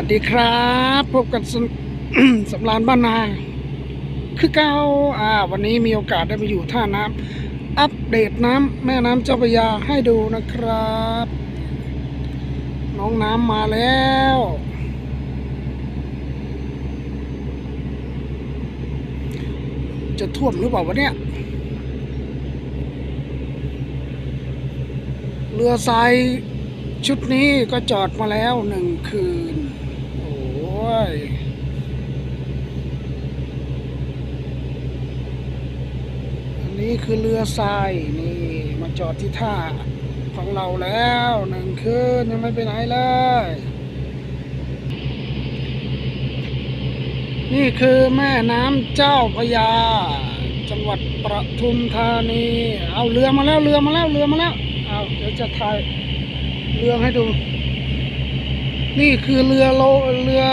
วัสดีครับ พบกันสสำรานบ้านนา คือเก้าอ่า วันนี้มีโอกาสได้ไปอยู่ท่าน้ำอัปเดตน้ำแม่น้ำเจ้าพระยาให้ดูนะครับ น้องน้ำมาแล้ว จะท่วมหรือเปล่าวะเนี่ยเรือทรายชุดนี้ก็จอดมาแล้วหนึ่งคืน โอ้ย อั นี้คือเรือทรายนี่มาจอดที่ท่าของเราแล้วหนึ่งคืนยังไม่ไปไหนเลย นี่คือแม่น้ำเจ้าพระยา จังหวัดประทุมธานี เอาเรือมาแล้วเรือมาแล้วเรือมาแล้วเอาเดี๋ยวจะถ่ายเรือให้ดู นี่คือเรือโลเรือ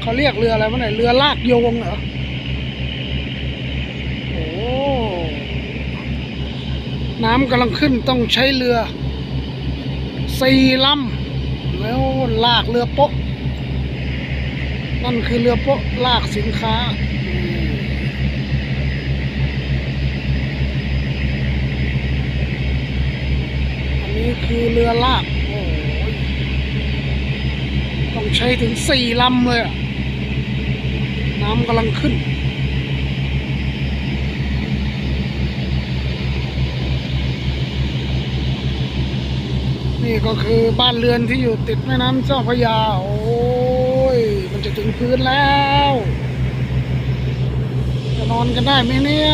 เขาเรียกเรืออะไรวะเนี่ยเรือลากโยงเหรอ น้ำกำลังขึ้นต้องใช้เรือสี่ลำแล้วลากเรือโป๊ะ นั่นคือเรือโป๊ะลากสินค้า อันนี้คือเรือลากโอ้ยต้องใช้ถึงสี่ลำเลยน้ำกำลังขึ้น นี่ก็คือบ้านเรือนที่อยู่ติดแม่น้ำเจ้าพระยา โอ้ย มันจะถึงพื้นแล้ว จะนอนกันได้ไหมเนี่ย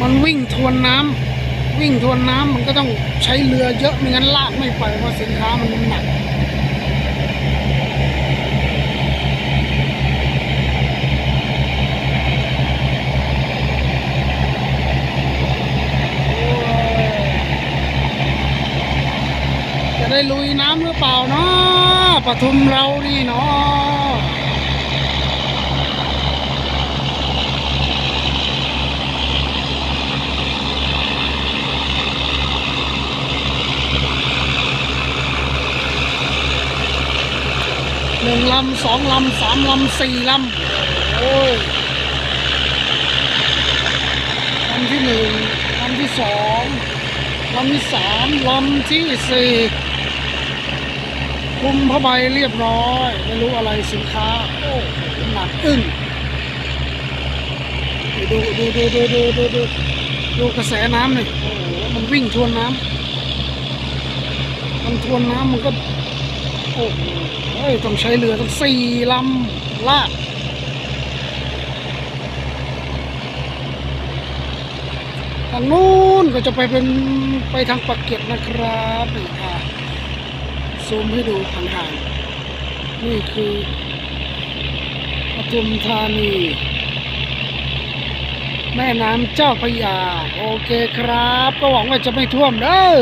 มันวิ่งทวนน้ำวิ่งทวนน้ำมันก็ต้องใช้เรือเยอะไม่งั้นลากไม่ไปเพราะสินค้ามันหนัก ได้ลุยน้ำหรือเปล่าเนาะปทุมเรานี่เนาะหนึ่งลำสองลำสามลำสี่ลำโอ้ยลำที่หนึ่งลำที่สองลำที่สามลำที่สี่ คุมผ้าใบเรียบร้อย ไม่รู้อะไรสินค้า โอ้หนักอึ้งดูดูดูดูดูดูดูดูกระแสน้ำหน่อยโอ้โหมันวิ่งทวนน้ำมันทวนน้ำมันก็ โอ้โหต้องใช้เรือต้องสี่ลำลากทางนู้นก็จะไปเป็นไปทางปากเกร็ดนะครับนี่อะ ซูมให้ดูผ่างๆนี่คือปทุมธานี แม่น้ำเจ้าพระยา โอเคครับ ก็หวังว่าจะไม่ท่วมเด้อ